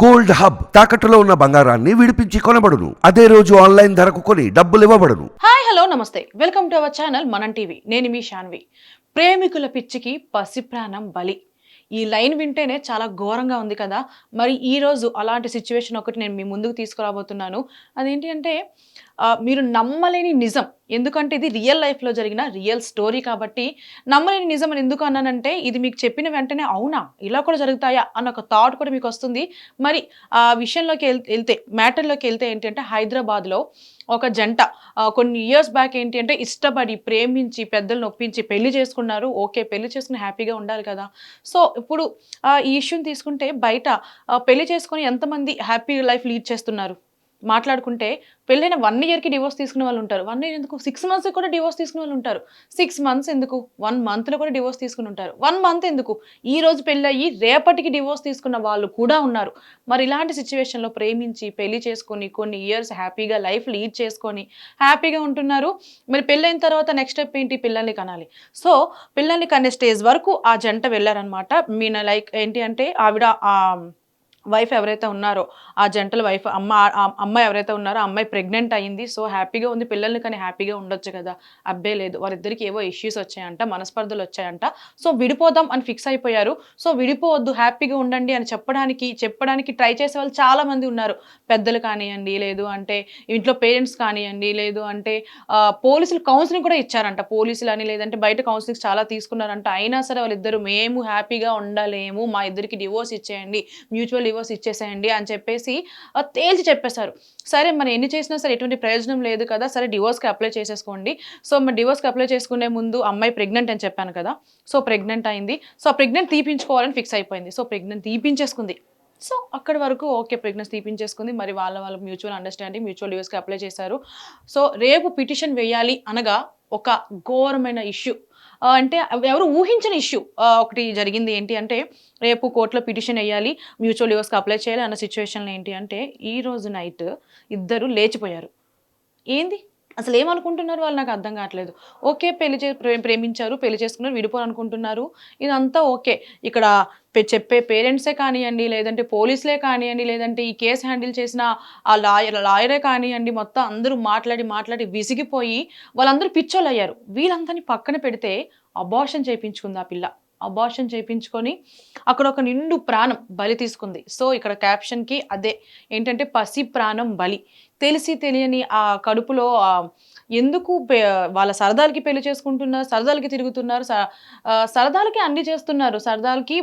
Gold hub తాకట్టులో ఉన్న బంగారాన్ని విడిపించి కొనబడును. అదే రోజు ఆన్లైన్ ధరకు కొని డబ్బులు ఇవ్వబడును. హాయ్ హలో నమస్తే. Welcome to our channel Manam TV. నేను మీ శాన్వి ప్రేమికుల పిచ్చికి పసి ప్రాణం బలి. ఈ లైన్ వింటేనే చాలా ఘోరంగా ఉంది కదా. మరి ఈరోజు అలాంటి సిచ్యువేషన్ ఒకటి నేను మీ ముందుకు తీసుకురాబోతున్నాను. అదేంటి అంటే మీరు నమ్మలేని నిజం. ఎందుకంటే ఇది రియల్ లైఫ్లో జరిగిన రియల్ స్టోరీ కాబట్టి నమ్మలేని నిజం అని ఎందుకు అన్నానంటే ఇది మీకు చెప్పిన వెంటనే అవునా? ఇలా కూడా జరుగుతాయా? అన్న ఒక థాట్ కూడా మీకు వస్తుంది. మరి ఆ విషయంలోకి వెళ్తే మ్యాటర్లోకి వెళ్తే ఏంటి అంటే హైదరాబాద్లో ఒక జంట కొన్ని ఇయర్స్ బ్యాక్ ఏంటి అంటే ఇష్టపడి ప్రేమించి పెద్దలను ఒప్పించి పెళ్ళి చేసుకున్నారు. ఓకే పెళ్ళి చేసుకుని హ్యాపీగా ఉండాలి కదా. సో ఇప్పుడు ఈ ఇష్యూని తీసుకుంటే బయట పెళ్ళి చేసుకొని ఎంతమంది హ్యాపీ లైఫ్ లీడ్ చేస్తున్నారు? మాట్లాడుకుంటే పెళ్ళైన వన్ ఇయర్కి డివోర్స్ తీసుకునే వాళ్ళు ఉంటారు. వన్ ఇయర్ ఎందుకు? సిక్స్ మంత్స్ కూడా డివోర్స్ తీసుకునే వాళ్ళు ఉంటారు. సిక్స్ మంత్స్ ఎందుకు? వన్ మంత్లో కూడా డివోర్స్ తీసుకుని ఉంటారు. వన్ మంత్ ఎందుకు? ఈ రోజు పెళ్ళయ్యి రేపటికి డివోర్స్ తీసుకున్న వాళ్ళు కూడా ఉన్నారు. మరి ఇలాంటి సిచ్యువేషన్లో ప్రేమించి పెళ్ళి చేసుకొని కొన్ని ఇయర్స్ హ్యాపీగా లైఫ్ లీడ్ చేసుకొని హ్యాపీగా ఉంటున్నారు. మరి పెళ్ళైన తర్వాత నెక్స్ట్ స్టెప్ ఏంటి? పిల్లల్ని కనాలి. సో పిల్లల్ని కనే స్టేజ్ వరకు ఆ జంట వెళ్ళారనమాట మీన లైక్ ఏంటి అంటే ఆవిడ ఆ వైఫ్ ఎవరైతే ఉన్నారో ఆ జంటల వైఫ్ అమ్మ అమ్మాయి ఎవరైతే ఉన్నారో అమ్మాయి ప్రెగ్నెంట్ అయ్యింది సో హ్యాపీగా ఉంది పిల్లల్ని కానీ హ్యాపీగా ఉండొచ్చు కదా. అబ్బే లేదు వారిద్దరికి ఏవో ఇష్యూస్ వచ్చాయంట మనస్పర్ధలు వచ్చాయంట. సో విడిపోదాం అని ఫిక్స్ అయిపోయారు. సో విడిపోవద్దు హ్యాపీగా ఉండండి అని చెప్పడానికి చెప్పడానికి ట్రై చేసే వాళ్ళు చాలామంది ఉన్నారు. పెద్దలు కానివ్వండి లేదు అంటే ఇంట్లో పేరెంట్స్ కానివ్వండి లేదు అంటే పోలీసులు కౌన్సిలింగ్ కూడా ఇచ్చారంట. పోలీసులు అని లేదంటే బయట కౌన్సిలింగ్ చాలా తీసుకున్నారంట. అయినా సరే వాళ్ళిద్దరు మేము హ్యాపీగా ఉండలేము మా ఇద్దరికి డివోర్స్ ఇచ్చేయండి మ్యూచువల్ డివోర్స్ ఇచ్చేసేయండి అని చెప్పేసి తేల్చి చెప్పేశారు. సరే మరి ఎన్ని చేసినా సరే ఎటువంటి ప్రయోజనం లేదు కదా సరే డివోర్స్కి అప్లై చేసేసుకోండి. సో మరి డివోర్స్కి అప్లై చేసుకునే ముందు అమ్మాయి ప్రెగ్నెంట్ అని చెప్పాను కదా సో ప్రెగ్నెంట్ అయింది. సో ప్రెగ్నెంట్ తీపించుకోవాలని ఫిక్స్ అయిపోయింది. సో ప్రెగ్నెంట్ తీపించేసుకుంది. సో అక్కడి వరకు ఓకే ప్రెగ్నెన్సీ తీపించేసుకుంది. మరి వాళ్ళ వాళ్ళ మ్యూచువల్ అండర్స్టాండింగ్ మ్యూచువల్ డివోర్స్కి అప్లై చేశారు. సో రేపు పిటిషన్ వేయాలి అనగా ఒక ఘోరమైన ఇష్యూ. అంటే ఎవరు ఊహించని ఇష్యూ ఒకటి జరిగింది ఏంటి అంటే రేపు కోర్టులో పిటిషన్ వేయాలి మ్యూచువల్ డివోర్స్కి అప్లై చేయాలి అన్న సిచ్యువేషన్లో ఏంటి అంటే ఈ రోజు నైట్ ఇద్దరు లేచిపోయారు. ఏంది? అసలు ఏమనుకుంటున్నారు వాళ్ళు నాకు అర్థం కావట్లేదు. ఓకే పెళ్ళి చే ప్రేమించారు పెళ్ళి చేసుకున్నారు విడిపోవాలనుకుంటున్నారు. ఇదంతా ఓకే. ఇక్కడ చెప్పే పేరెంట్సే కానివ్వండి లేదంటే పోలీసులే కానివ్వండి లేదంటే ఈ కేసు హ్యాండిల్ చేసిన ఆ లాయర్ లాయరే కానివ్వండి మొత్తం అందరూ మాట్లాడి మాట్లాడి విసిగిపోయి వాళ్ళందరూ పిచ్చోళ్ళు అయ్యారు వీళ్ళందరినీ పక్కన పెడితే అబార్షన్ చేయించుకుంది ఆ పిల్ల. అబార్షన్ చేయించుకొని అక్కడ ఒక నిండు ప్రాణం బలి తీసుకుంది. సో ఇక్కడ క్యాప్షన్కి అదే. ఏంటంటే పసి ప్రాణం బలి. తెలిసి తెలియని ఆ కడుపులో ఎందుకు పె- వాళ్ళ సరదాలకి పెళ్ళి చేసుకుంటున్నారు సరదాలకి తిరుగుతున్నారు సరదాలకి అన్ని చేస్తున్నారు. సరదాలకి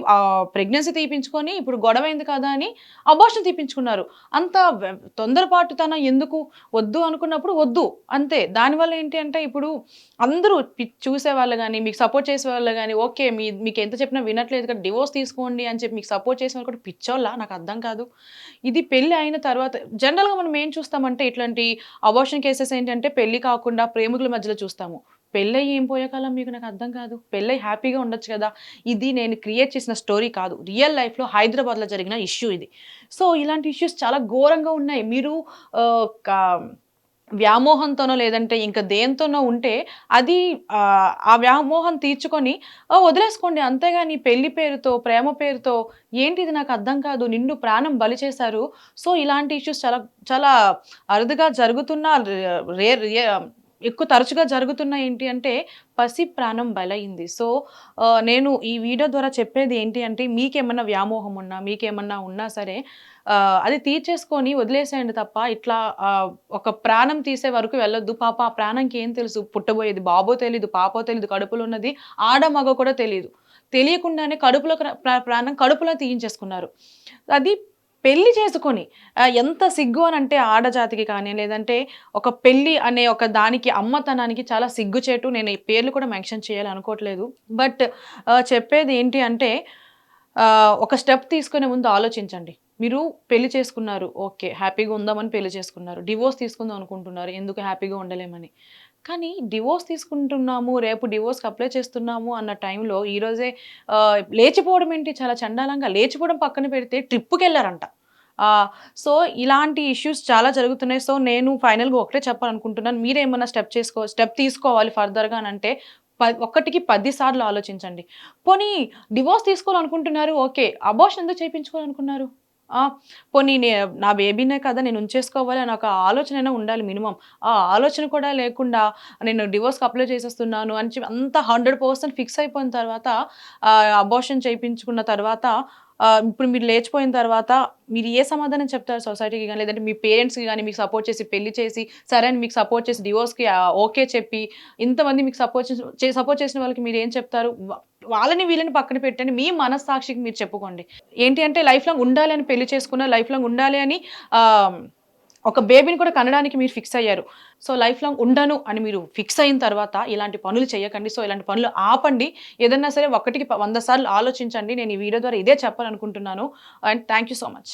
ప్రెగ్నెన్సీ తీపించుకొని ఇప్పుడు గొడవ అయింది కదా అని అబార్షన్ తీపించుకున్నారు. అంత తొందరపాటు తొందరపాటుతనం ఎందుకు వద్దు అనుకున్నప్పుడు వద్దు. అంతే. దానివల్ల ఏంటి అంటే ఇప్పుడు అందరూ పి- చూసే వాళ్ళు కానీ మీకు సపోర్ట్ చేసే వాళ్ళు కానీ ఓకే మీ మీకు ఎంత చెప్పినా వినట్లేదు కదా డివోర్స్ తీసుకోండి అని చెప్పి మీకు సపోర్ట్ చేసిన వాళ్ళు కూడా పిచ్చోళ్ళ? నాకు అర్థం కాదు. ఇది పెళ్ళి అయిన తర్వాత జనరల్గా మనం ఏం చూస్తామంటే ఇట్లాంటి అబార్షన్ కేసెస్ ఏంటంటే పెళ్ళి కాకుండా కాకుండా ప్రేమికుల మధ్యలో చూస్తాము. పెళ్ళై ఏం పోయేకాలం మీకు నాకు అర్థం కాదు. పెళ్ళై హ్యాపీగా ఉండొచ్చు కదా. ఇది నేను క్రియేట్ చేసిన స్టోరీ కాదు. రియల్ లైఫ్లో హైదరాబాద్లో జరిగిన ఇష్యూ ఇది. సో ఇలాంటి ఇష్యూస్ చాలా ఘోరంగా ఉన్నాయి. మీరు ఆ, వ్యామోహంతోనో లేదంటే ఇంకా దేంతోనో ఉంటే అది ఆ, వ్యామోహం తీర్చుకొని వదిలేసుకోండి అంతేగాని పెళ్ళి పేరుతో ప్రేమ పేరుతో ఏంటిది నాకు అర్థం కాదు నిండు ప్రాణం బలి చేశారు. సో ఇలాంటి ఇష్యూస్ చాలా చాలా అరుదుగా జరుగుతున్న రే రే- ఎక్కువ తరచుగా జరుగుతున్న ఏంటి అంటే పసి ప్రాణం బలైంది. సో నేను ఈ వీడియో ద్వారా చెప్పేది ఏంటి అంటే మీకేమన్నా వ్యామోహం ఉన్నా మీకేమన్నా ఉన్నా సరే అది తీర్చేసుకొని వదిలేసేయండి తప్ప ఇట్లా ఒక ప్రాణం తీసే వరకు వెళ్ళొద్దు. పాప ఆ ప్రాణంకి ఏం తెలుసు? పుట్టబోయేది బాబో తెలీదు పాపో తెలీదు కడుపులో ఉన్నది ఆడ మగ కూడా తెలియదు తెలియకుండానే కడుపులో ప్రా- ప్రాణం కడుపులో తీయించేసుకున్నారు. అది పెళ్ళి చేసుకొని ఎంత సిగ్గు అని అంటే ఆడజాతికి కానీ లేదంటే ఒక పెళ్ళి అనే ఒక దానికి అమ్మతనానికి చాలా సిగ్గుచేటు నేను ఈ పేర్లు కూడా మెన్షన్ చేయాలి అనుకోవట్లేదు. బట్ చెప్పేది ఏంటి అంటే ఒక స్టెప్ తీసుకునే ముందు ఆలోచించండి. మీరు పెళ్ళి చేసుకున్నారు ఓకే హ్యాపీగా ఉందామని పెళ్ళి చేసుకున్నారు డివోర్స్ తీసుకుందాం అనుకుంటున్నారు ఎందుకు హ్యాపీగా ఉండలేమని. కానీ డివోర్స్ తీసుకుంటున్నాము రేపు డివోర్స్కి అప్లై చేస్తున్నాము అన్న టైంలో ఈరోజే లేచిపోవడం ఏంటి? చాలా చండాలంగా లేచిపోవడం పక్కన పెడితే ట్రిప్కి వెళ్ళారంట. సో ఇలాంటి ఇష్యూస్ చాలా జరుగుతున్నాయి. సో నేను ఫైనల్గా ఒకటే చెప్పాలనుకుంటున్నాను. మీరేమన్నా స్టెప్ చేసుకో స్టెప్ తీసుకోవాలి ఫర్దర్గా అని అంటే ప ఒక్కటికి పది సార్లు ఆలోచించండి. పోనీ డివోర్స్ తీసుకోవాలనుకుంటున్నారు. ఓకే. అబోషన్ ఎందుకు చేయించుకోవాలనుకున్నారు? పోనీ నా బేబీనే కదా నేను ఉంచేసుకోవాలి అని ఒక ఆలోచన అయినా ఉండాలి మినిమం. ఆ ఆలోచన కూడా లేకుండా నేను డివోర్స్కి అప్లై చేసేస్తున్నాను అని చెప్పి అంత హండ్రెడ్ పర్సెంట్ ఫిక్స్ అయిపోయిన తర్వాత అబోషన్ చేయించుకున్న తర్వాత ఇప్పుడు మీరు లేచిపోయిన తర్వాత మీరు ఏ సమాధానం చెప్తారు సొసైటీకి కానీ లేదంటే మీ పేరెంట్స్కి కానీ మీకు సపోర్ట్ చేసి పెళ్ళి చేసి సరే అని మీకు సపోర్ట్ చేసి డివోర్స్కి ఓకే చెప్పి ఇంతమంది మీకు సపోర్ట్ చేసి సపోర్ట్ చేసిన వాళ్ళకి మీరు ఏం చెప్తారు? వాళ్ళని వీళ్ళని పక్కన పెట్టండి. మీ మనస్సాక్షికి మీరు చెప్పుకోండి. ఏంటి అంటే లైఫ్ లాంగ్ ఉండాలి అని పెళ్ళి చేసుకున్న లైఫ్ లాంగ్ ఉండాలి అని ఒక బేబీని కూడా కనడానికి మీరు ఫిక్స్ అయ్యారు. సో లైఫ్ లాంగ్ ఉండను అని మీరు ఫిక్స్ అయిన తర్వాత ఇలాంటి పనులు చేయకండి. సో ఇలాంటి పనులు ఆపండి. ఏదన్నా సరే ఒకటికి వంద సార్లు ఆలోచించండి. నేను ఈ వీడియో ద్వారా ఇదే చెప్పాలనుకుంటున్నాను. And thank you so much.